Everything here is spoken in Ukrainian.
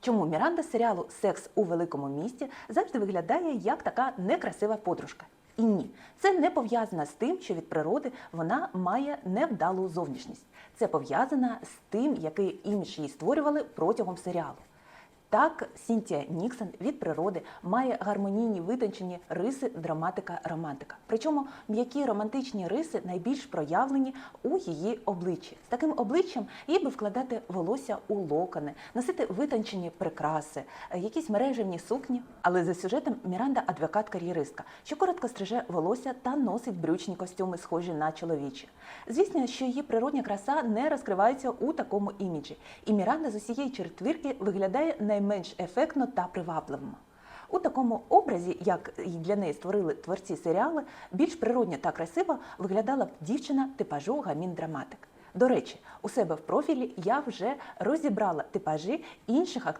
Чому Міранда з серіалу Секс у великому місті завжди виглядає як така некрасива подружка? І ні, це не пов'язано з тим, що від природи вона має невдалу зовнішність. Це пов'язано з тим, який імідж її створювали протягом серіалу. Так, Сінтія Ніксон від природи має гармонійні витончені риси драматика-романтика. Причому м'які романтичні риси найбільш проявлені у її обличчі. З таким обличчям їй би вкладати волосся у локони, носити витончені прикраси, якісь мережевні сукні. Але за сюжетом Міранда адвокат-кар'єристка, що коротко стриже волосся та носить брючні костюми, схожі на чоловічі. Звісно, що її природня краса не розкривається у такому іміджі, і Міранда з усієї четвірки виглядає найменш ефектно та привабливо. У такому образі, як і для неї створили творці серіали, більш природня та красиво виглядала б дівчина типажу гамін драматик. До речі, у себе в профілі я вже розібрала типажі інших актрис.